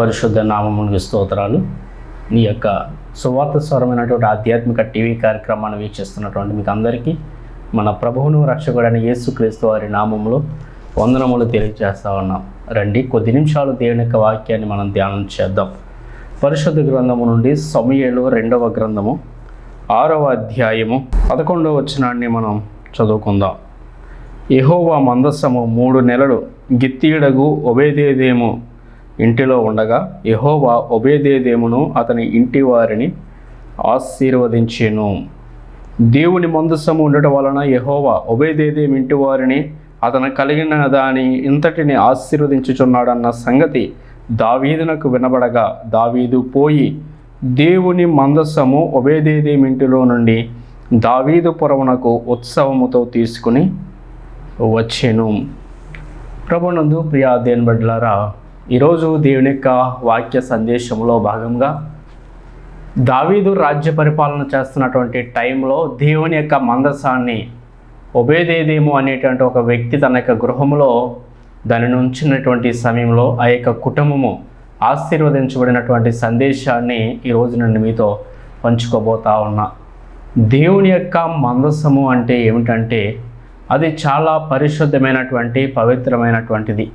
పరిశుద్ధ నామమునికి స్తోత్రాలు. నీ యొక్క సువార్త స్వరమైనటువంటి ఆధ్యాత్మిక టీవీ కార్యక్రమాన్ని వీక్షిస్తున్నటువంటి మీకు అందరికీ మన ప్రభువును రక్షకుడైన యేసుక్రీస్తు వారి నామంలో వందనములు తెలియజేస్తా ఉన్నాం. రండి కొద్ది నిమిషాలు దేవుని యొక్క వాక్యాన్ని మనం ధ్యానం చేద్దాం. పరిశుద్ధ గ్రంథము నుండి సమయలు రెండవ గ్రంథము ఆరవ అధ్యాయము పదకొండవ వచనాన్ని మనం చదువుకుందాం. యహోవా మందస్సము మూడు నెలలు గిత్తీడగు ఒబేదేదేము ఇంటిలో ఉండగా యహోవా ఒబేదేదేమును అతని ఇంటి వారిని ఆశీర్వదించెను. దేవుని మందస్సము ఉండటం వలన యహోవా ఒబేదేదేమి ఇంటి వారిని అతను కలిగిన దాని ఇంతటిని ఆశీర్వదించుచున్నాడన్న సంగతి దావీదునకు వినబడగా దావీదు పోయి దేవుని మందస్సము ఒబేదేదేం ఇంటిలో నుండి దావీదు పురమునకు ఉత్సవముతో తీసుకుని వచ్చెను. ప్రభునందు ప్రియా దేని ఈరోజు దేవుని యొక్క వాక్య సందేశంలో భాగంగా దావీదు రాజ్య పరిపాలన చేస్తున్నటువంటి టైంలో దేవుని యొక్క మందసాన్ని ఒబేదేదేమో అనేటువంటి ఒక వ్యక్తి తన యొక్క గృహంలో దానిని ఉంచినటువంటి సమయంలో ఆ యొక్క కుటుంబము ఆశీర్వదించబడినటువంటి సందేశాన్ని ఈరోజు నేను మీతో పంచుకోబోతా ఉన్నా. దేవుని యొక్క మందసము అంటే ఏమిటంటే అది చాలా పరిశుద్ధమైనటువంటి పవిత్రమైనటువంటిది.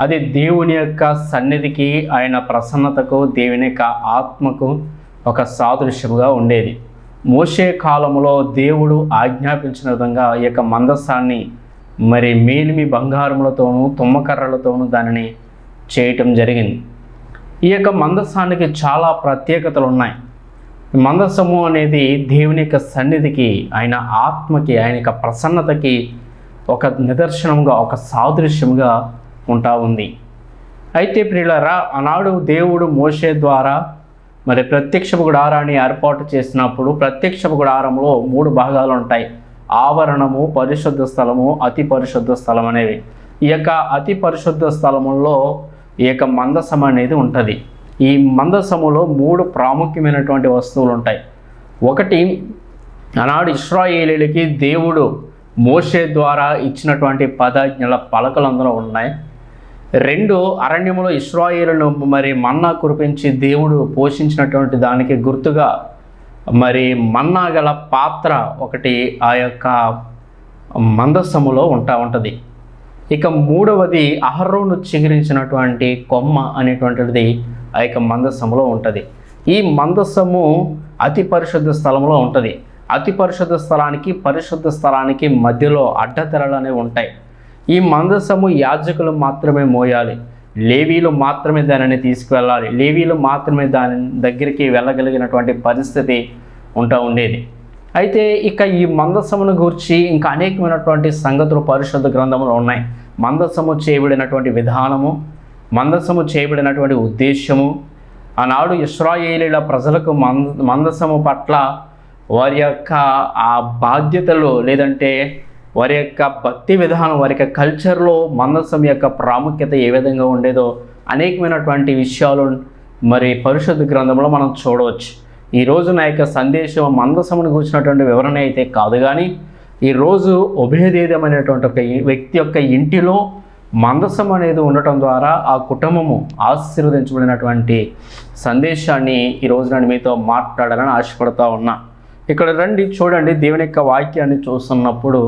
అది దేవుని యొక్క సన్నిధికి ఆయన ప్రసన్నతకు దేవుని యొక్క ఆత్మకు ఒక సాదృశ్యముగా ఉండేది. మోసే కాలంలో దేవుడు ఆజ్ఞాపించిన విధంగా ఈ యొక్క మందస్సాన్ని మరి మేలిమి బంగారములతోనూ తుమ్మకర్రలతోనూ దానిని చేయటం జరిగింది. ఈ యొక్క మందస్సానికి చాలా ప్రత్యేకతలు ఉన్నాయి. మందస్సము అనేది దేవుని యొక్క సన్నిధికి ఆయన ఆత్మకి ఆయన యొక్క ప్రసన్నతకి ఒక నిదర్శనంగా ఒక సాదృశ్యంగా ఉంటా ఉంది. అయితే ప్రియులరా ఆనాడు దేవుడు మోసే ద్వారా మరి ప్రత్యక్ష గుడారాన్ని ఏర్పాటు చేసినప్పుడు ప్రత్యక్ష గుడారంలో మూడు భాగాలు ఉంటాయి. ఆవరణము పరిశుద్ధ స్థలము అతి పరిశుద్ధ స్థలం అనేవి. ఈ యొక్క అతి పరిశుద్ధ స్థలములో ఈ యొక్క మందసం అనేది ఉంటుంది. ఈ మందసములో మూడు ప్రాముఖ్యమైనటువంటి వస్తువులు ఉంటాయి. ఒకటి ఆనాడు ఇస్రాయేలీలకి దేవుడు మోషే ద్వారా ఇచ్చినటువంటి పదాజ్ఞల పలకలు అందులో ఉన్నాయి. రెండు అరణ్యములో ఇస్రాయిలను మరి మన్నా కురిపించి దేవుడు పోషించినటువంటి దానికి గుర్తుగా మరి మన్నా గల పాత్ర ఒకటి ఆ యొక్క మందస్సములో ఉంటా ఉంటుంది. ఇక మూడవది అహరోను చిగురించినటువంటి కొమ్మ అనేటువంటిది ఆ యొక్క మందస్సములో ఉంటుంది. ఈ మందస్సము అతి పరిశుద్ధ స్థలంలో ఉంటుంది. అతి పరిశుద్ధ స్థలానికి పరిశుద్ధ స్థలానికి మధ్యలో అడ్డతెరలు అనేవి ఉంటాయి. ఈ మందసము యాజకులు మాత్రమే మోయాలి. లేవీలు మాత్రమే దానిని తీసుకువెళ్ళాలి. లేవీలు మాత్రమే దాని దగ్గరికి వెళ్ళగలిగినటువంటి పరిస్థితి ఉంటా ఉండేది. అయితే ఇక ఈ మందసమును గూర్చి ఇంకా అనేకమైనటువంటి సంగతులు పరిశుద్ధ గ్రంథంలో ఉన్నాయి. మందసము చేయబడినటువంటి విధానము మందసము చేయబడినటువంటి ఉద్దేశము ఆనాడు ఇస్రాయేలీల ప్రజలకు మంద మందసము పట్ల వారి యొక్క ఆ బాధ్యతలు లేదంటే వారి యొక్క భక్తి విధానం వారి యొక్క కల్చర్లో మందసం యొక్క ప్రాముఖ్యత ఏ విధంగా ఉండేదో అనేకమైనటువంటి విషయాలు మరి పరిశుద్ధ గ్రంథంలో మనం చూడవచ్చు. ఈరోజు నా యొక్క సందేశం మందసమును కూర్చున్నటువంటి వివరణ అయితే కాదు కానీ ఈరోజు ఉభయదేదమైనటువంటి ఒక వ్యక్తి యొక్క ఇంటిలో మందసం అనేది ఉండటం ద్వారా ఆ కుటుంబము ఆశీర్వదించబడినటువంటి సందేశాన్ని ఈరోజు నేను మీతో మాట్లాడాలని ఆశపడతా ఉన్నా. ఇక్కడ రండి చూడండి దేవుని యొక్క వాక్యాన్ని చూస్తున్నప్పుడు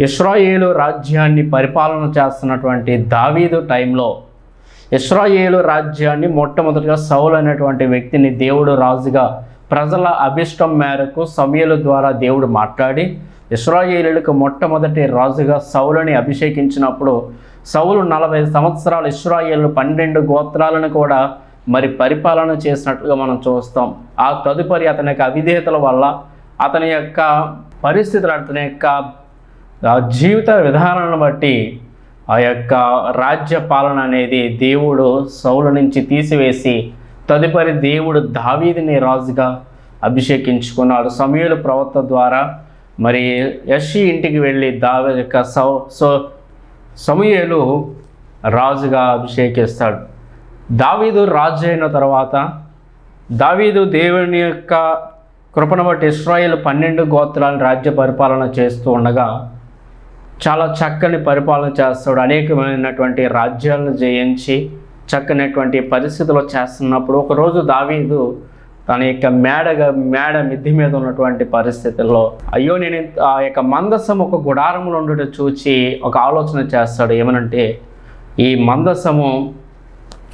ఇస్రాయేలు రాజ్యాన్ని పరిపాలన చేస్తున్నటువంటి దావీదు టైంలో ఇస్రాయేలు రాజ్యాన్ని మొట్టమొదటిగా సౌలు అనేటువంటి వ్యక్తిని దేవుడు రాజుగా ప్రజల అభిష్టం మేరకు సమయల ద్వారా దేవుడు మాట్లాడి ఇస్రాయేలులకు మొట్టమొదటి రాజుగా సౌలని అభిషేకించినప్పుడు సౌలు నలభై సంవత్సరాలు ఇస్రాయేలు పన్నెండు గోత్రాలను కూడా మరి పరిపాలన చేసినట్టుగా మనం చూస్తాం. ఆ తదుపరి అతని యొక్క అవిధేయతల వల్ల అతని యొక్క పరిస్థితులు అతని యొక్క జీవిత విధానాలను బట్టి ఆ యొక్క రాజ్య పాలన అనేది దేవుడు సౌలు నుంచి తీసివేసి తదుపరి దేవుడు దావీదిని రాజుగా అభిషేకించుకున్నాడు. సమయలు ప్రవక్త ద్వారా మరి యషి ఇంటికి వెళ్ళి దావీ యొక్క సౌ సో సమయలు రాజుగా అభిషేకిస్తాడు. దావీదు రాజు అయిన తర్వాత దావీదు దేవుని యొక్క కృపను బట్టి ఇస్రాయేల్ పన్నెండు గోత్రాలను రాజ్య పరిపాలన చేస్తూ ఉండగా చాలా చక్కని పరిపాలన చేస్తాడు. అనేకమైనటువంటి రాజ్యాలను జయించి చక్కనటువంటి పరిస్థితిలో చేస్తున్నప్పుడు ఒకరోజు దావీదు తన యొక్క మేడగా మేడ మిద్ది మీద ఉన్నటువంటి పరిస్థితుల్లో అయ్యో నేను ఆ యొక్క మందసం ఒక గుడారంలో ఉండటం చూచి ఒక ఆలోచన చేస్తాడు. ఏమనంటే ఈ మందసము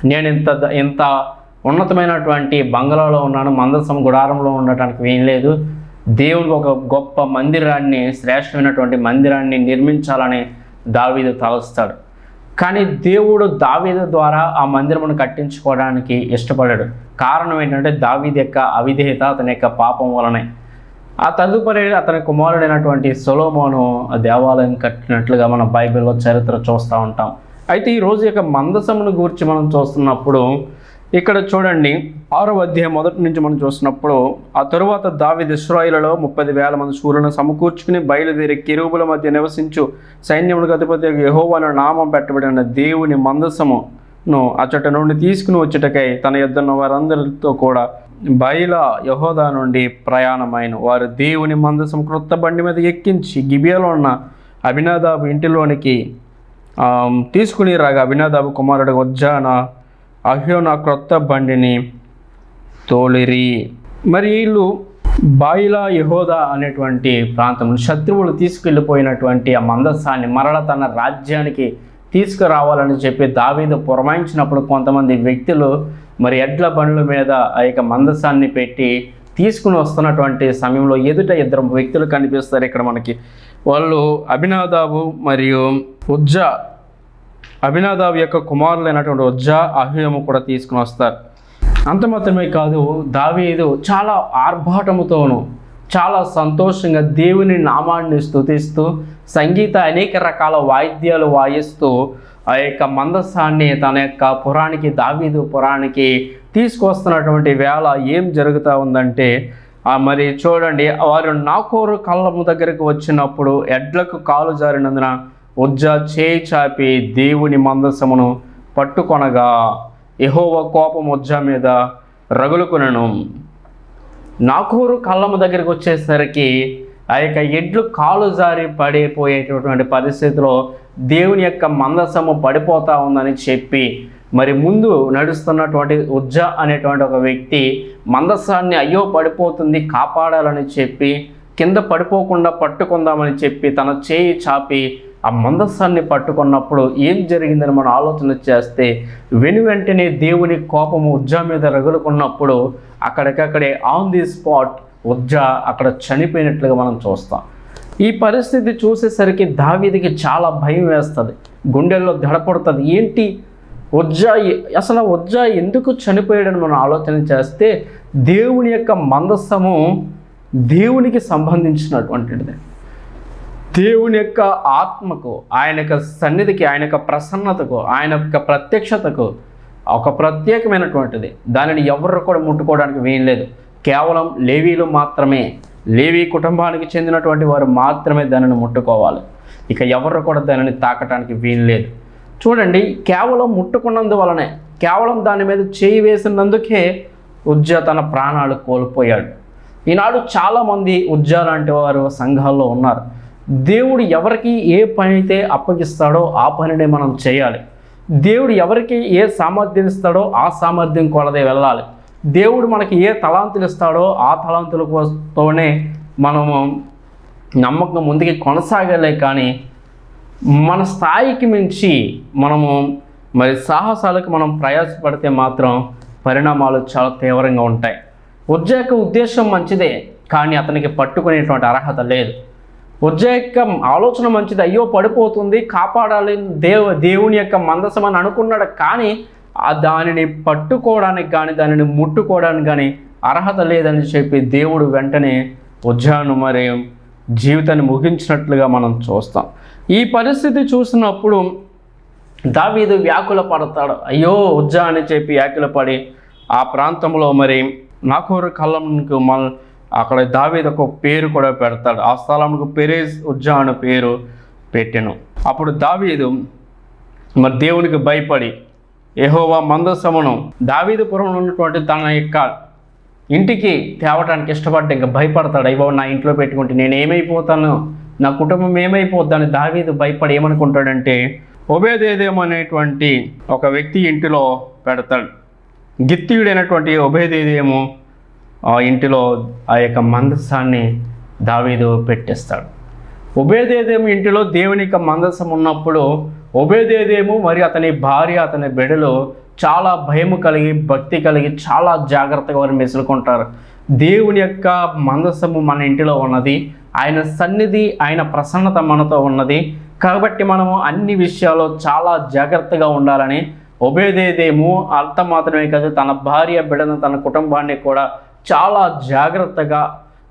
నేను ఇంత ద- ఇంత ఉన్నతమైనటువంటి బంగళాలో ఉన్నాను మందసం గుడారంలో ఉండటానికి ఏం లేదు. దేవుడు ఒక గొప్ప మందిరాన్ని శ్రేష్టమైనటువంటి మందిరాన్ని నిర్మించాలని దావీదు తలస్తాడు కానీ దేవుడు దావీదు ద్వారా ఆ మందిరమును కట్టించుకోవడానికి ఇష్టపడాడు. కారణం ఏంటంటే దావీది యొక్క అవిధేయత అతని యొక్క పాపం వలనే. ఆ తదుపరి అతని కుమారుడైనటువంటి సొలోమోను ఆ దేవాలయం కట్టినట్లుగా మన బైబిల్లో చరిత్ర చూస్తూ ఉంటాం. అయితే ఈ రోజు యొక్క మందసమును గురించి మనం చూస్తున్నప్పుడు ఇక్కడ చూడండి ఆరో అధ్యాయం మొదటి నుంచి మనం చూసినప్పుడు ఆ తరువాత దావిద్ ఇస్రాయిలలో ముప్పై వేల మంది సూర్యులను సమకూర్చుకుని బయలుదేరి కిరువుల మధ్య నివసించు సైన్యములకు అధిపతి యెహోవా నామం పెట్టబడిన దేవుని మందసమును అచ్చట నుండి తీసుకుని వచ్చుటకై తన యొద్దన్న వారందరితో కూడా బయల యహోదా నుండి ప్రయాణమైన వారు దేవుని మందసం క్రొత్త బండి మీద ఎక్కించి గిబియాలో ఉన్న అభినాదాబు ఇంటిలోనికి తీసుకుని రాగా అభినాదాబు కుమారుడు వజ్జాన అహ్యోన క్రొత్త బండిని తోలిరి. మరి వీళ్ళు బాయిలా యహోదా అనేటువంటి ప్రాంతం శత్రువులు తీసుకెళ్ళిపోయినటువంటి ఆ మందస్సాన్ని మరల తన రాజ్యానికి తీసుకురావాలని చెప్పి దావీదు పురమాయించినప్పుడు కొంతమంది వ్యక్తులు మరి ఎడ్ల బండ్ల మీద ఆ యొక్క మందస్సాన్ని పెట్టి తీసుకుని వస్తున్నటువంటి సమయంలో ఎదుట ఇద్దరు వ్యక్తులు కనిపిస్తారు. ఇక్కడ మనకి వాళ్ళు అభినాదాబు మరియు ఉజ్జా అభినాదాబు యొక్క కుమారులైనటువంటి ఉజ్జా అహ్యము కూడా తీసుకుని వస్తారు. అంత మాత్రమే కాదు దావీదు చాలా ఆర్భాటముతోనూ చాలా సంతోషంగా దేవుని నామాన్ని స్తుతిస్తూ సంగీత అనేక రకాల వాయిద్యాలు వాయిస్తూ ఆ యొక్క మందస్సాన్ని తన యొక్క పురానికి దావీదు పురానికి తీసుకొస్తున్నటువంటి వేళ ఏం జరుగుతూ ఉందంటే మరి చూడండి వారు నాకోరు కళ్ళము దగ్గరకు వచ్చినప్పుడు ఎడ్లకు కాలు జారినందున ఉజ్జ చేయి చాపి దేవుని మందసమును పట్టుకొనగా ఎహోవ కోపం ఉజ్జా మీద రగులుకునను. నాకూరు కళ్ళము దగ్గరికి వచ్చేసరికి ఆ యొక్క ఎడ్లు కాలు జారి పడిపోయేటటువంటి పరిస్థితిలో దేవుని యొక్క మందసము పడిపోతా ఉందని చెప్పి మరి ముందు నడుస్తున్నటువంటి ఉజ్జ అనేటువంటి ఒక వ్యక్తి మందస్సాన్ని అయ్యో పడిపోతుంది కాపాడాలని చెప్పి కింద పడిపోకుండా పట్టుకుందామని చెప్పి తన చేయి చాపి ఆ మందస్సాన్ని పట్టుకున్నప్పుడు ఏం జరిగిందని మనం ఆలోచన చేస్తే వెను వెంటనే దేవుని కోపము ఉజ్జా మీద రగులుకున్నప్పుడు అక్కడికక్కడే ఆన్ ది స్పాట్ ఉజ్జా అక్కడ చనిపోయినట్లుగా మనం చూస్తాం. ఈ పరిస్థితి చూసేసరికి దావీదికి చాలా భయం వేస్తుంది. గుండెల్లో దడపడుతుంది ఏంటి? ఉజ్జాయి అసలు ఉజ్జాయి ఎందుకు చనిపోయాడని మనం ఆలోచన చేస్తే దేవుని యొక్క మందస్సము దేవునికి సంబంధించినటువంటిది. దేవుని యొక్క ఆత్మకు ఆయన యొక్క సన్నిధికి ఆయన యొక్క ప్రసన్నతకు ఆయన యొక్క ప్రత్యక్షతకు ఒక ప్రత్యేకమైనటువంటిది. దానిని ఎవరు కూడా ముట్టుకోవడానికి వీలు లేదు. కేవలం లేవీలు మాత్రమే లేవీ కుటుంబానికి చెందినటువంటి వారు మాత్రమే దానిని ముట్టుకోవాలి. ఇక ఎవరు కూడా దానిని తాకటానికి వీలు లేదు. చూడండి కేవలం ముట్టుకున్నందు వలనే కేవలం దాని మీద చేయి వేసినందుకే ఉజ్జ తన ప్రాణాలు కోల్పోయాడు. ఈనాడు చాలామంది ఉజ్జా లాంటి వారు సంఘాల్లో ఉన్నారు. దేవుడు ఎవరికి ఏ పని అయితే అప్పగిస్తాడో ఆ పనినే మనం చేయాలి. దేవుడు ఎవరికి ఏ సామర్థ్యం ఇస్తాడో ఆ సామర్థ్యం కొలదే వెళ్ళాలి. దేవుడు మనకి ఏ తలాంతులు ఇస్తాడో ఆ తలాంతుల కోసతోనే మనము నమ్మకం ముందుకి కొనసాగలే కానీ మన స్థాయికి మించి మనము మరి సాహసాలకు మనం ప్రయాసపడితే మాత్రం పరిణామాలు చాలా తీవ్రంగా ఉంటాయి. ఉద్యోగ ఉద్దేశం మంచిదే కానీ అతనికి పట్టుకునేటువంటి అర్హత లేదు. ఉజ్జ ఆలోచన మంచిది అయ్యో పడిపోతుంది కాపాడాలి దేవ దేవుని యొక్క మందసం అని అనుకున్నాడు కానీ ఆ దానిని పట్టుకోవడానికి కానీ దానిని ముట్టుకోవడానికి కానీ అర్హత లేదని చెప్పి దేవుడు వెంటనే ఉజ్జాను మరి జీవితాన్ని ముగించినట్లుగా మనం చూస్తాం. ఈ పరిస్థితి చూసినప్పుడు దావీదు వ్యాకుల పడతాడు. అయ్యో ఉజ్జా అని చెప్పి వ్యాకుల పడి ఆ ప్రాంతంలో మరి నాకూరు కళ్ళంకు మన అక్కడ దావీదు ఒక పేరు కూడా పెడతాడు. ఆ స్థలంకు పెరేజ్ ఉజ్జా అని పేరు పెట్టాను. అప్పుడు దావీదు మరి దేవునికి భయపడి ఏహోవా మందసమును దావీదుపురంలో ఉన్నటువంటి తన యొక్క ఇంటికి తేవటానికి ఇష్టపడ్డ ఇంకా భయపడతాడు. అయ్యో నా ఇంట్లో పెట్టుకుంటే నేను ఏమైపోతాను నా కుటుంబం ఏమైపోద్దని దావీదు భయపడి ఏమనుకుంటాడంటే ఒబేదేదేమో అనేటువంటి ఒక వ్యక్తి ఇంటిలో పెడతాడు. గిత్తియుడైనటువంటి ఒబేదేదేమో ఆ ఇంటిలో ఆ యొక్క మందసాన్ని దావీదు పెట్టేస్తాడు. ఒబేదేదేమో ఇంటిలో దేవుని యొక్క మందసం ఉన్నప్పుడు ఒబేదేదేమో మరి అతని భార్య అతని బిడ్డలు చాలా భయము కలిగి భక్తి కలిగి చాలా జాగ్రత్తగా వారు మెసులుకుంటారు. దేవుని యొక్క మందసము మన ఇంటిలో ఉన్నది. ఆయన సన్నిధి ఆయన ప్రసన్నత మనతో ఉన్నది. కాబట్టి మనము అన్ని విషయాల్లో చాలా జాగ్రత్తగా ఉండాలని ఒబేదేదేమో అర్థం మాత్రమే కాదు తన భార్య బిడ్డను తన కుటుంబాన్ని కూడా చాలా జాగ్రత్తగా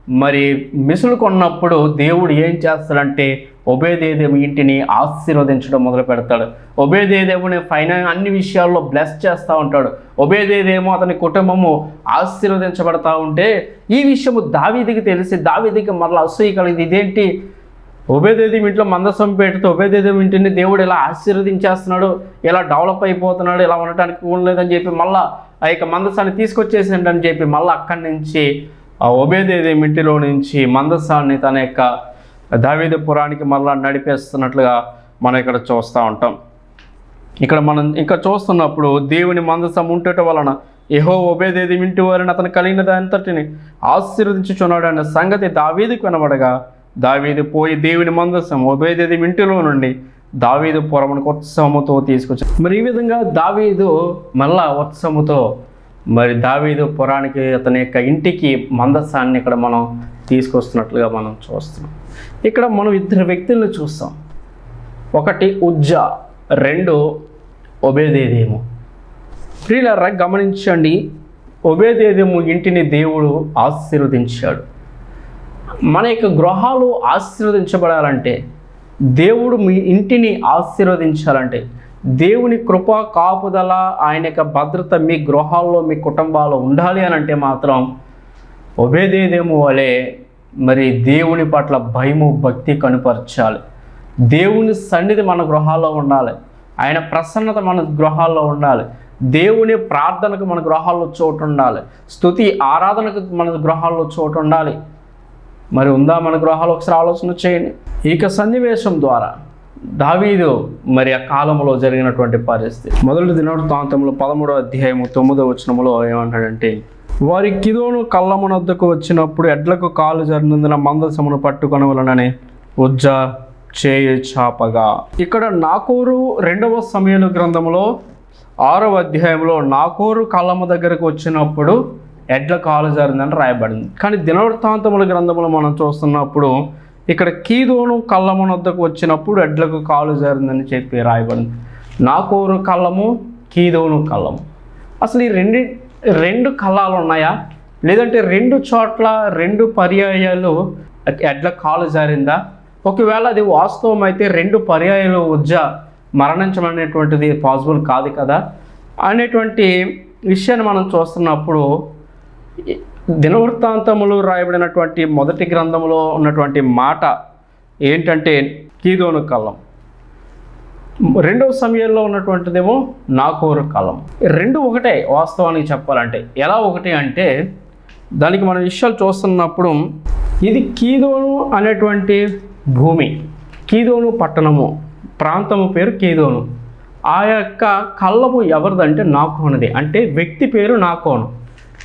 మరి మిసులు కొన్నప్పుడు దేవుడు ఏం చేస్తాడంటే ఒబేదేదేము ఇంటిని ఆశీర్వదించడం మొదలు పెడతాడు. ఒబేదేదేముని ఫైన అన్ని విషయాల్లో బ్లెస్ చేస్తూ ఉంటాడు. ఒబేదేదేమో అతని కుటుంబము ఆశీర్వదించబడతా ఉంటే ఈ విషయము దావీదికి తెలిసి దావీదికి మరలా అసూయ కలిగింది. ఇదేంటి? ఉభయదేవి ఇంట్లో మందసం పెడితే ఉభయదేవి ఇంటిని దేవుడు ఇలా ఆశీర్వదించేస్తున్నాడు ఇలా డెవలప్ అయిపోతున్నాడు ఇలా ఉండటానికి ఉండలేదని చెప్పి మళ్ళా ఆ యొక్క మందసాన్ని తీసుకొచ్చేసిండని చెప్పి మళ్ళీ అక్కడి నుంచి ఆ ఉభయదేవి ఇంటిలో నుంచి మందసాన్ని తన యొక్క దావీద పురానికి మళ్ళా నడిపేస్తున్నట్లుగా మనం ఇక్కడ చూస్తూ ఉంటాం. ఇక్కడ మనం ఇంకా చూస్తున్నప్పుడు దేవుని మందసం ఉండటం వలన ఏహో ఒబేదేది వింటి వారిని అతను కలిగిన దానితటిని ఆశీర్వదించుచున్నాడు అనే సంగతి దావీది కనబడగా దావీది పోయి దేవుని మందసం ఒబేదేది ఇంటిలో నుండి దావీదు పురమునికి ఉత్సవముతో తీసుకొచ్చాడు. మరి ఈ విధంగా దావీదు మళ్ళా ఉత్సవముతో మరి దావీదు పురానికి అతని యొక్క ఇంటికి మందసాన్ని ఇక్కడ మనం తీసుకొస్తున్నట్లుగా మనం చూస్తున్నాం. ఇక్కడ మనం ఇద్దరు వ్యక్తులను చూస్తాం. ఒకటి ఉజ్జా రెండు ఒబేదేదేము ప్రియులారా గమనించండి ఒబేదేదేము ఇంటిని దేవుడు ఆశీర్వదించాడు. మన యొక్క గృహాలు ఆశీర్వదించబడాలంటే దేవుడు మీ ఇంటిని ఆశీర్వదించాలంటే దేవుని కృప కాపుదల ఆయన యొక్క భద్రత మీ గృహాల్లో మీ కుటుంబాల్లో ఉండాలి అని అంటే మాత్రం ఒబేదేదేము వలె మరి దేవుని పట్ల భయము భక్తి కనుపరచాలి. దేవుని సన్నిధి మన గృహాల్లో ఉండాలి. ఆయన ప్రసన్నత మన గృహాల్లో ఉండాలి. దేవుని ప్రార్థనకు మన గృహాల్లో చోటు ఉండాలి. స్తుతి ఆరాధనకు మన గృహాల్లో చోటు ఉండాలి. మరి ఉందా మన గృహాలు ఒకసారి ఆలోచన చేయండి. ఇక సన్నివేశం ద్వారా దావీదు మరి ఆ కాలంలో జరిగినటువంటి పరిస్థితి. మొదటి దినవృత్తాంతంలో పదమూడో అధ్యాయము తొమ్మిదో వచనములో ఏమంటాడంటే వారి కిదోను కళ్ళమునొద్దకు వచ్చినప్పుడు ఎడ్లకు కాలు జరినందున మందసమును పట్టుకొనవలనని ఉజ్జ చేయి చాపగా. ఇక్కడ నాకూరు రెండవ సమయంలో గ్రంథంలో ఆరవ అధ్యాయంలో నాకూరు కళ్ళము దగ్గరకు వచ్చినప్పుడు ఎడ్ల కాలు జారిందని రాయబడింది. కానీ దినవృత్తాంతముల గ్రంథంలో మనం చూస్తున్నప్పుడు ఇక్కడ కీదోను కళ్ళము వద్దకు వచ్చినప్పుడు ఎడ్లకు కాలు జారిందని చెప్పి రాయబడింది. నాకూరు కళ్ళము కీదోను కళ్ళము. అసలు ఈ రెండు రెండు కళాలు ఉన్నాయా లేదంటే రెండు చోట్ల రెండు పర్యాయాలు ఎడ్ల కాలు జారిందా? ఒకవేళ అది వాస్తవం అయితే రెండు పర్యాయాలు ఉజ్జ మరణించడం అనేటువంటిది పాసిబుల్ కాదు కదా? అనేటువంటి విషయాన్ని మనం చూస్తున్నప్పుడు దినవృత్తాంతములు రాయబడినటువంటి మొదటి గ్రంథంలో ఉన్నటువంటి మాట ఏంటంటే కీదోను కళ్ళం. రెండవ సమయంలో ఉన్నటువంటిదేమో నాకోరు కలం. రెండు ఒకటే వాస్తవానికి చెప్పాలంటే. ఎలా ఒకటి అంటే దానికి మన విషయాలు చూస్తున్నప్పుడు ఇది కీదోను అనేటువంటి భూమి కీదోను పట్టణము ప్రాంతము పేరు కీదోను. ఆ యొక్క కళ్ళము ఎవరిదంటే నాకోనది అంటే వ్యక్తి పేరు నాకోను.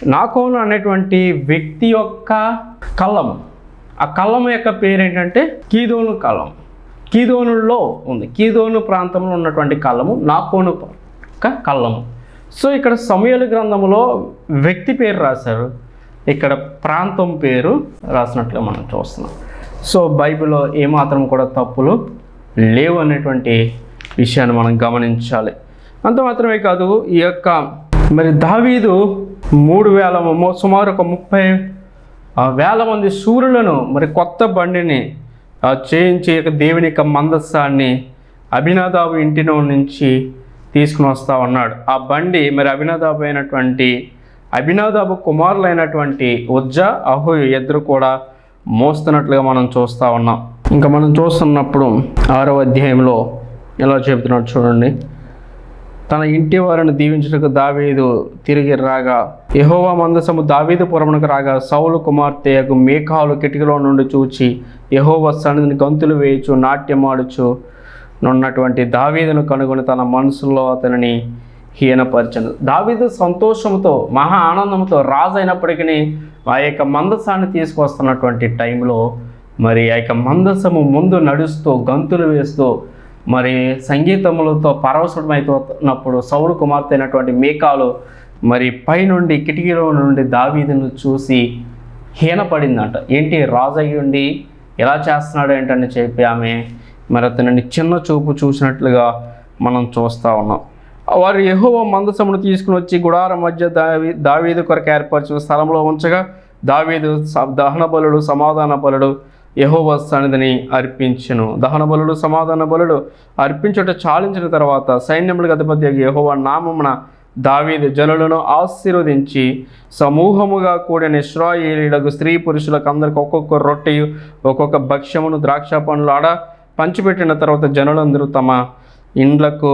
నాకోను అనేటువంటి వ్యక్తి యొక్క కళ్ళము. ఆ కళ్ళము యొక్క పేరు ఏంటంటే కీదోను కళ్ళం కీదోనుల్లో ఉంది. కీదోను ప్రాంతంలో ఉన్నటువంటి కళ్ళము నాకోను కళ్ళము. సో ఇక్కడ సమయలు గ్రంథంలో వ్యక్తి పేరు రాశారు. ఇక్కడ ప్రాంతం పేరు రాసినట్లుగా మనం చూస్తున్నాం. సో బైబిల్లో ఏమాత్రం కూడా తప్పులు లేవు అనేటువంటి విషయాన్ని మనం గమనించాలి. అంత మాత్రమే కాదు ఈ యొక్క మరి దావీదు మూడు వేల సుమారు ఒక ముప్పై ఆ, వేల మంది సూర్యులను మరి కొత్త బండిని చేయించి యొక్క దేవుని యొక్క మందస్సాన్ని అభినాదాబు ఇంటిలో నుంచి తీసుకుని వస్తా ఉన్నాడు. ఆ బండి మరి అభినాదాబు అయినటువంటి అభినాదాబు కుమారులైనటువంటి ఉజ్జ అహోయు ఇద్దరు కూడా మోస్తున్నట్లుగా మనం చూస్తూ ఉన్నాం. ఇంకా మనం చూస్తున్నప్పుడు ఆరవ అధ్యాయంలో ఎలా చెబుతున్నాడు చూడండి. తన ఇంటి వారిని దీవించుటకు దావీదు తిరిగి రాగా యహోవా మందసము దావీదు పురమునకు రాగా సౌలు కుమార్తెయకు మేఘాలు కిటికీలో నుండి చూచి యహోవా సన్నిధిని గంతులు వేయచు నాట్యమాడుచు ఉన్నటువంటి దావీదును కనుగొని తన మనసులో అతనిని హీనపరచను. దావీదు సంతోషంతో మహా ఆనందంతో రాజు అయినప్పటికీ ఆ యొక్క మందసాన్ని తీసుకొస్తున్నటువంటి టైంలో మరి ఆ యొక్క మందసము ముందు నడుస్తూ గంతులు వేస్తూ మరి సంగీతములతో పరవశమైపోతున్నప్పుడు సౌరు కుమార్తె అయినటువంటి మేకాలు మరి పైనుండి కిటికీలో నుండి దావీదును చూసి హీనపడిందంట. ఏంటి రాజు ఎలా చేస్తున్నాడు ఏంటని చెప్పి ఆమె మరి అతనిని చిన్న చూపు చూసినట్లుగా మనం చూస్తూ ఉన్నాం. వారు యెహోవా మందసమును తీసుకుని వచ్చి గుడార మధ్య దావి దావీదు కొరకు ఏర్పరిచిన స్థలంలో ఉంచగా దావీదు దహన బలుడు సమాధాన బలుడు యెహోవా సన్నిధిని అర్పించను. దహన బలుడు సమాధాన బలుడు అర్పించుట చాలించిన తర్వాత సైన్యములకు అధిపతి యహోవా నామమున దావీదు జనులను ఆశీర్వదించి సమూహముగా కూడిన ఇస్రాయేలీలకు స్త్రీ పురుషులకు అందరికి ఒక్కొక్క రొట్టె ఒక్కొక్క భక్ష్యమును ద్రాక్ష పండ్లు ఆడ పంచిపెట్టిన తర్వాత జనులందరూ తమ ఇండ్లకు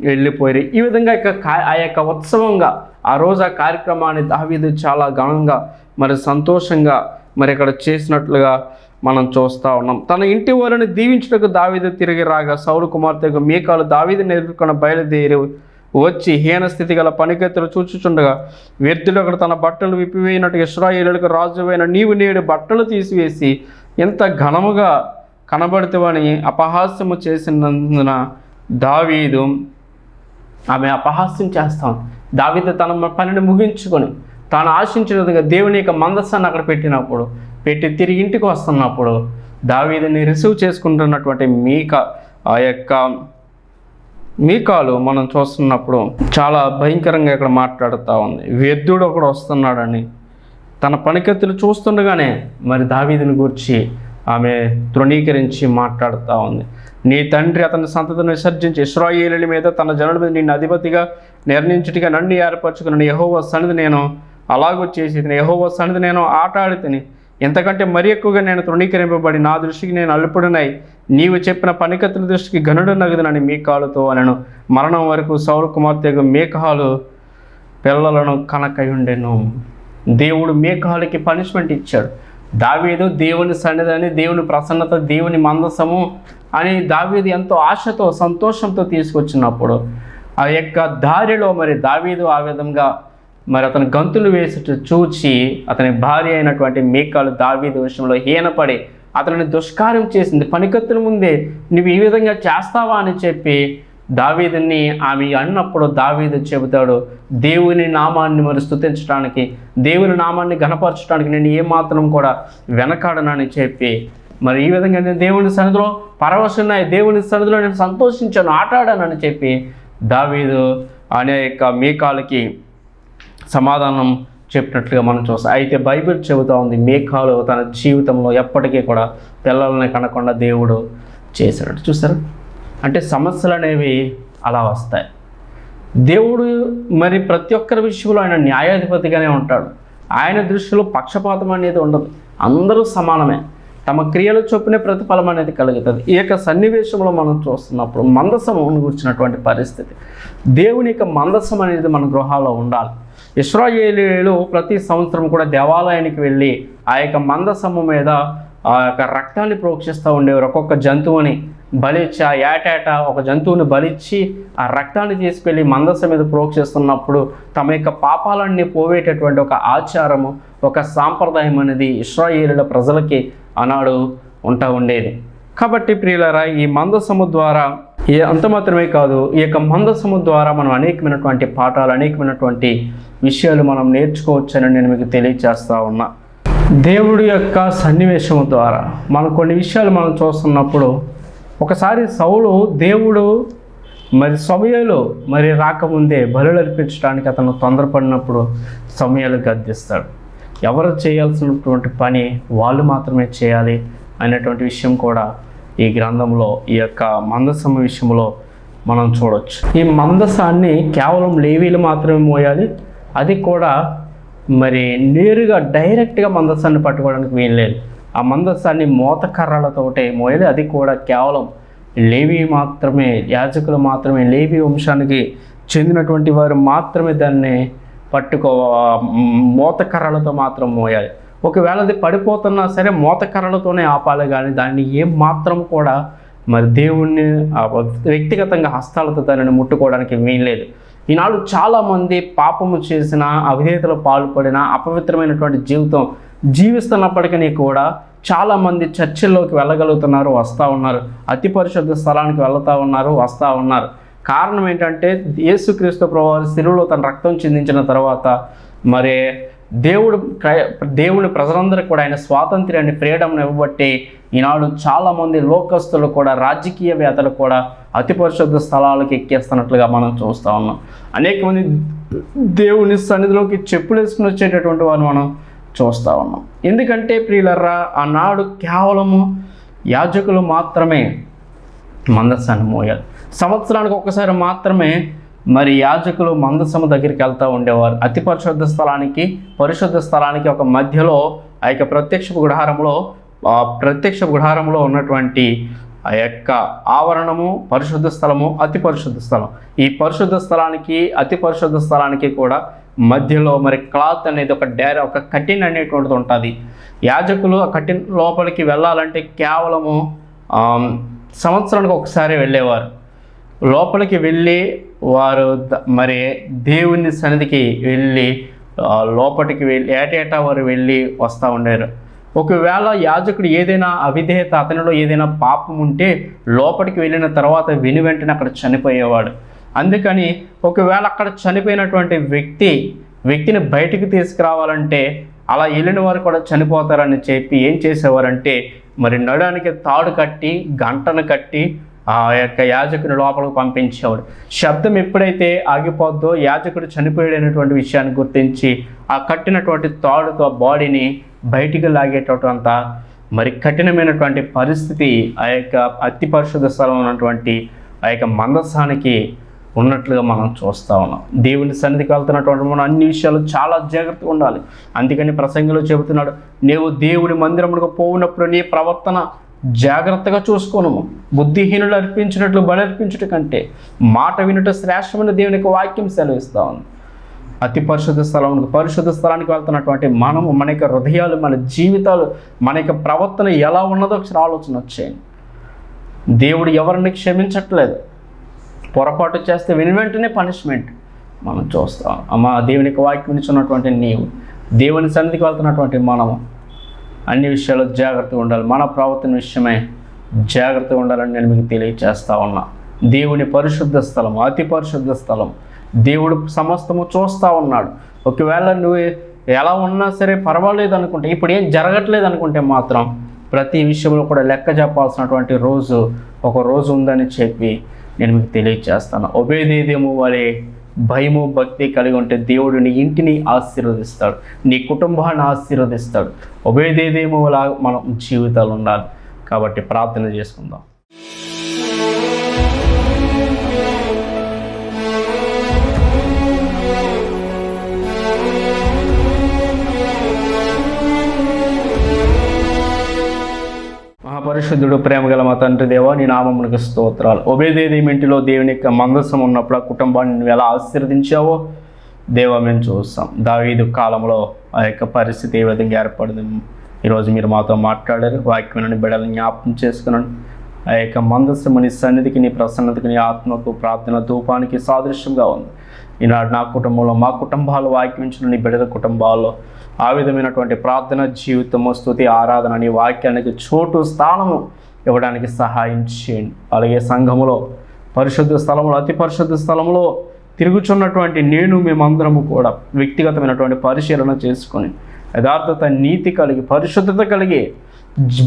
వెళ్ళిపోయారు. ఈ విధంగా ఇక కా- ఆ యొక్క ఉత్సవంగా ఆ రోజు ఆ కార్యక్రమాన్ని దావీదు చాలా ఘనంగా మరి సంతోషంగా మరి ఇక్కడ చేసినట్లుగా మనం చూస్తూ ఉన్నాం. తన ఇంటి వాళ్ళని దీవించుటకు దావీదు తిరిగి రాగా సౌలు కుమార్తెకు మీకాలు దావీదు నేర్పుకున్న బయలుదేరి వచ్చి హీన స్థితి గల పనికెత్తులు చూచుచుండగా వ్యర్థుడు అక్కడ తన బట్టలు విప్పివేయినట్టు ఇస్రాయేలులకు రాజువైన నీవు నేడు బట్టలు తీసివేసి ఎంత ఘనముగా కనబడుతావని అపహాస్యము చేసినందున దావీదు ఆమె అపహాస్యం చేస్తాం దావీదు తన పనిని ముగించుకొని తాను ఆశించినదిగా దేవుని యొక్క మందస్సాన్ని అక్కడ పెట్టినప్పుడు పెట్టి తిరిగి ఇంటికి వస్తున్నప్పుడు దావీదుని రిసీవ్ చేసుకుంటున్నటువంటి మీక ఆ యొక్క మీకాలు మనం చూస్తున్నప్పుడు చాలా భయంకరంగా ఇక్కడ మాట్లాడుతూ ఉంది. వ్యర్థుడు ఒకడు వస్తున్నాడని. తన పనికెత్తులు చూస్తుండగానే మరి దావీదుని గురించి ఆమె తృణీకరించి మాట్లాడుతూ ఉంది. నీ తండ్రి అతని సంతతిని విసర్జించి ఇస్రాయేలుల మీద తన జనుల మీద నిన్ను అధిపతిగా నిర్ణయించుటిగా నన్ను ఏర్పరచుకున్న యహోవ సన్నిధి నేను అలాగూ చేసి యహోవ సన్నిధి నేను ఆట ఆడితిని ఎంతకంటే మరి ఎక్కువగా నేను తృణీకరింపబడి నా దృష్టికి నేను అల్లుపుడినై నీవు చెప్పిన పనికత్తుల దృష్టికి గనుడు నగదునని మీకాలుతో అనను. మరణం వరకు సౌర కుమార్తెకు మేఘాలు పిల్లలను కనకయుండెను దేవుడు మేఘాలకి పనిష్మెంట్ ఇచ్చాడు. దావీదు దేవుని సన్నిధిని దేవుని ప్రసన్నత దేవుని మందసము అని దావీదు ఎంతో ఆశతో సంతోషంతో తీసుకొచ్చినప్పుడు ఆ యొక్క దారిలో మరి దావీదు ఆ విధంగా మరి అతను గంతులు వేసి చూచి అతని భార్య అయినటువంటి మేకాలు దావీదు విషయంలో హీనపడి అతనిని దుష్కార్యం చేసింది. పనికత్తుల ముందే నువ్వు ఈ విధంగా చేస్తావా? అని చెప్పి దావీదుని ఆమె అన్నప్పుడు దావీదు చెబుతాడు దేవుని నామాన్ని మరి స్తుతించడానికి దేవుని నామాన్ని గణపరచడానికి నేను ఏమాత్రం కూడా వెనకాడనని చెప్పి మరి ఈ విధంగా నేను దేవుని సన్నిధిలో పరవశున్నాయి దేవుని సన్నిధిలో నేను సంతోషించాను ఆటాడానని చెప్పి దావీదు అనే యొక్క మీకాలకి సమాధానం చెప్పినట్లుగా మనం చూస్తాం. అయితే బైబిల్ చెబుతా ఉంది మేఘాలు తన జీవితంలో ఎప్పటికీ కూడా పిల్లల్ని కనకుండా దేవుడు చేశాడు. చూసారు? అంటే సమస్యలు అనేవి అలా వస్తాయి. దేవుడు మరి ప్రతి ఒక్కరి విషయంలో ఆయన న్యాయాధిపతిగానే ఉంటాడు. ఆయన దృష్టిలో పక్షపాతం అనేది ఉండదు. అందరూ సమానమే. తమ క్రియలు చొప్పునే ప్రతిఫలం అనేది కలుగుతుంది. ఈ యొక్క సన్నివేశంలో మనం చూస్తున్నప్పుడు మందసం గురించినటువంటి పరిస్థితి. దేవుని యొక్క మందసం అనేది మన గృహాల్లో ఉండాలి. ఇస్రాయేలీలు ప్రతి సంవత్సరం కూడా దేవాలయానికి వెళ్ళి ఆ యొక్క మందసము మీద ఆ యొక్క రక్తాన్ని ప్రోక్షిస్తూ ఉండేవారు. ఒక్కొక్క జంతువుని బలిచ్చి ఆ ఏటేట ఒక జంతువుని బలిచ్చి ఆ రక్తాన్ని తీసుకెళ్ళి మందస మీద ప్రోక్షిస్తున్నప్పుడు తమ యొక్క పాపాలన్నీ పోవేటటువంటి ఒక ఆచారము ఒక సాంప్రదాయం అనేది ఇస్రాయేలుల ప్రజలకి ఆనాడు ఉంటా ఉండేది. కాబట్టి ప్రియులరా ఈ మందసము ద్వారా ఏ అంత మాత్రమే కాదు ఈ యొక్క మందసము ద్వారా మనం అనేకమైనటువంటి పాఠాలు అనేకమైనటువంటి విషయాలు మనం నేర్చుకోవచ్చని నేను మీకు తెలియచేస్తా ఉన్నా. దేవుడి యొక్క సన్నివేశం ద్వారా మనం కొన్ని విషయాలు మనం చూస్తున్నప్పుడు ఒకసారి సౌలు దేవుడు మరి సమయాలు మరి రాకముందే బలులు అర్పించడానికి అతను తొందరపడినప్పుడు సమయాలు గద్దిస్తాడు. ఎవరు చేయాల్సినటువంటి పని వాళ్ళు మాత్రమే చేయాలి అనేటువంటి విషయం కూడా ఈ గ్రంథంలో ఈ యొక్క మందసమ విషయంలో మనం చూడవచ్చు ఈ మందసాన్ని కేవలం లేవీలు మాత్రమే మోయాలి అది కూడా మరి నేరుగా డైరెక్ట్గా మందస్సాన్ని పట్టుకోవడానికి వీల్లేదు ఆ మందస్సాన్ని మోతకర్రలతోటే మోయాలి. అది కూడా కేవలం లేవి మాత్రమే యాజకులు మాత్రమే లేవి వంశానికి చెందినటువంటి వారు మాత్రమే దాన్ని పట్టుకో మోతకర్రలతో మాత్రం మోయాలి. ఒకవేళ అది పడిపోతున్నా సరే మోతకర్రలతోనే ఆపాలి కానీ దాన్ని ఏం మాత్రం కూడా మరి దేవుణ్ణి వ్యక్తిగతంగా హస్తాలతో దానిని ముట్టుకోవడానికి వీల్లేదు ఈనాడు చాలామంది పాపము చేసిన అవిధేతలు పాల్పడిన అపవిత్రమైనటువంటి జీవితం జీవిస్తున్నప్పటికీ కూడా చాలామంది చర్చిల్లోకి వెళ్ళగలుగుతున్నారు వస్తూ ఉన్నారు. అతి పరిశుద్ధ స్థలానికి వెళ్తూ ఉన్నారు వస్తూ ఉన్నారు. కారణం ఏంటంటే యేసుక్రీస్తు ప్రభు శిలువలో తన రక్తం చిందించిన తర్వాత మరి దేవుడు దేవుని ప్రజలందరికీ కూడా ఆయన స్వాతంత్ర్యాన్ని ఫ్రీడమ్ని ఇవ్వబట్టి ఈనాడు చాలామంది లోకస్తులు కూడా రాజకీయవేత్తలు కూడా అతి పరిశుద్ధ స్థలాలకు ఎక్కేస్తున్నట్లుగా మనం చూస్తూ ఉన్నాం. అనేక మంది దేవుని సన్నిధిలోకి చెప్పులు వేసుకుని వచ్చేటటువంటి వారిని మనం చూస్తూ ఉన్నాం. ఎందుకంటే ప్రియులర్రా ఆనాడు కేవలము యాజకులు మాత్రమే మందస్సాన్ని మోయాలి. సంవత్సరానికి ఒకసారి మాత్రమే మరి యాజకులు మందసము దగ్గరికి వెళ్తూ ఉండేవారు. అతి పరిశుద్ధ స్థలానికి పరిశుద్ధ స్థలానికి ఒక మధ్యలో ఆ యొక్క ప్రత్యక్ష గుడారంలో ఆ ప్రత్యక్ష గుడారంలో ఉన్నటువంటి ఆ యొక్క ఆవరణము పరిశుద్ధ స్థలము అతి పరిశుద్ధ స్థలం. ఈ పరిశుద్ధ స్థలానికి అతి పరిశుద్ధ స్థలానికి కూడా మధ్యలో మరి క్లాత్ అనేది ఒక డైర ఒక కటిన్ అనేటువంటిది ఉంటుంది. యాజకులు ఆ కటిన్ లోపలికి వెళ్ళాలంటే కేవలము సంవత్సరానికి ఒకసారి వెళ్ళేవారు. లోపలికి వెళ్ళి వారు మరి దేవుని సన్నిధికి వెళ్ళి లోపలికి వెళ్ళి ఏటేటా వారు వెళ్ళి వస్తూ ఉండేరు. ఒకవేళ యాజకుడు ఏదైనా అవిధేయత అతనిలో ఏదైనా పాపం ఉంటే లోపలికి వెళ్ళిన తర్వాత విని వెంటనే అక్కడ చనిపోయేవాడు. అందుకని ఒకవేళ అక్కడ చనిపోయినటువంటి వ్యక్తి వ్యక్తిని బయటికి తీసుకురావాలంటే అలా వెళ్ళిన వారు కూడా చనిపోతారని చెప్పి ఏం చేసేవారంటే మరి నడానికి తాడు కట్టి గంటను కట్టి ఆ యొక్క యాజకుని లోపలికి పంపించేవాడు. శబ్దం ఎప్పుడైతే ఆగిపోద్దో యాజకుడు చనిపోయాడనేటువంటి విషయాన్ని గుర్తించి ఆ కట్టినటువంటి తాడుతో బాడీని బయటికి లాగేటటువంటి మరి కఠినమైనటువంటి పరిస్థితి ఆ యొక్క అతి పరిశుద్ధ స్థలం ఉన్నటువంటి ఆ యొక్క మందస్థానికి ఉన్నట్లుగా మనం చూస్తూ ఉన్నాం. దేవుని సన్నిధికి వెళ్తున్నటువంటి మనం అన్ని విషయాలు చాలా జాగ్రత్తగా ఉండాలి. అందుకని ప్రసంగంలో చెబుతున్నాడు నీవు దేవుని మందిరములకు పోవునప్పుడు నీ ప్రవర్తన జాగ్రత్తగా చూసుకోను బుద్ధిహీనులు అర్పించినట్లు బలి అర్పించుట కంటే మాట వినుట శ్రేష్టమైన దేవునికి వాక్యం సెలవిస్తూ ఉంది. అతి పరిశుద్ధ స్థలం పరిశుద్ధ స్థలానికి వెళ్తున్నటువంటి మనము మన యొక్క హృదయాలు మన జీవితాలు మన యొక్క ప్రవర్తన ఎలా ఉన్నదో ఒకసారి ఆలోచన వచ్చేయండి దేవుడు ఎవరిని క్షమించట్లేదు? పొరపాటు చేస్తే విని వెంటనే పనిష్మెంట్ మనం చూస్తాం. అమ్మ దేవునికి వాక్యం ఇచ్చినటువంటి నీవు దేవుని సన్నిధికి వెళ్తున్నటువంటి మనము అన్ని విషయాల్లో జాగ్రత్తగా ఉండాలి. మన ప్రవర్తన విషయమే జాగ్రత్తగా ఉండాలని నేను మీకు తెలియచేస్తా ఉన్నా. దేవుని పరిశుద్ధ స్థలం అతి పరిశుద్ధ స్థలం. దేవుడు సమస్తము చూస్తూ ఉన్నాడు. ఒకవేళ నువ్వు ఎలా ఉన్నా సరే పర్వాలేదు అనుకుంటే ఇప్పుడు ఏం జరగట్లేదు అనుకుంటే మాత్రం ప్రతి విషయంలో కూడా లెక్క చెప్పాల్సినటువంటి రోజు ఒక రోజు ఉందని చెప్పి నేను మీకు తెలియచేస్తాను. ఒబేదేదేమో వలె భయము భక్తి కలిగి ఉంటే దేవుడు నీ ఇంటిని ఆశీర్వదిస్తాడు. నీ కుటుంబాన్ని ఆశీర్వదిస్తాడు. ఒబేదేదేమో లా మనం జీవితాలు ఉండాలి. కాబట్టి ప్రార్థన చేసుకుందాం. మహాపరిశుద్ధుడు ప్రేమగల మా తండ్రి దేవా నీ నామమునకు స్తోత్రాలు. ఒబేదేది ఇంటిలో దేవుని యొక్క మందస్సం ఉన్నప్పుడు ఆ కుటుంబాన్ని నువ్వు ఎలా ఆశీర్వదించావో దేవా మేము చూస్తాం. దావీదు కాలంలో ఆ యొక్క పరిస్థితి ఏ విధంగా ఏర్పడింది? ఈరోజు మీరు మాతో మాట్లాడారు. వాక్యమైన బిడ్డలను జ్ఞాపకం చేసుకున్నాను ఆ యొక్క మందస్సము నీ సన్నిధికి నీ ప్రసన్నతకి నీ ఆత్మకు ప్రార్థన ధూపానికి సాదృశ్యంగా ఉంది. ఈనాడు నా కుటుంబంలో మా కుటుంబాలు వాక్యించిన నీ బిడ్డల కుటుంబాల్లో ఆ విధమైనటువంటి ప్రార్థన జీవితము స్థుతి ఆరాధన అనే వాక్యానికి చోటు స్థానము ఇవ్వడానికి సహాయం చేయండి. అలాగే సంఘములో పరిశుద్ధ స్థలంలో అతి పరిశుద్ధ స్థలంలో తిరుగుచున్నటువంటి నేను మేమందరము కూడా వ్యక్తిగతమైనటువంటి పరిశీలన చేసుకొని యథార్థత నీతి కలిగి పరిశుద్ధత కలిగి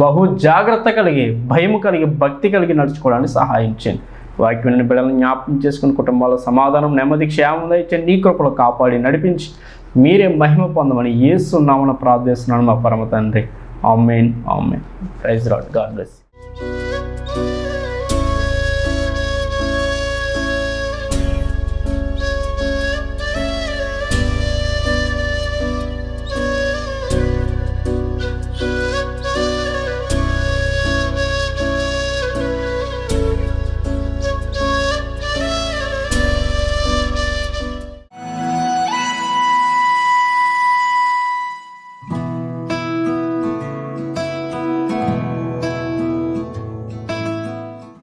బహు జాగ్రత్త కలిగి భయం కలిగి భక్తి కలిగి నడుచుకోవడానికి సహాయం చేయండి. వాక్యం బిడ్డలను జ్ఞాపకం చేసుకుని కుటుంబాల సమాధానం నెమ్మది క్షేమం ఇచ్చే నీ కృపలు కాపాడి నడిపించి మీరే మహిమ పొందమని ఏసున్నామని ప్రార్థిస్తున్నాను మా పరమ తండ్రి. Amen amen. Praise lord God bless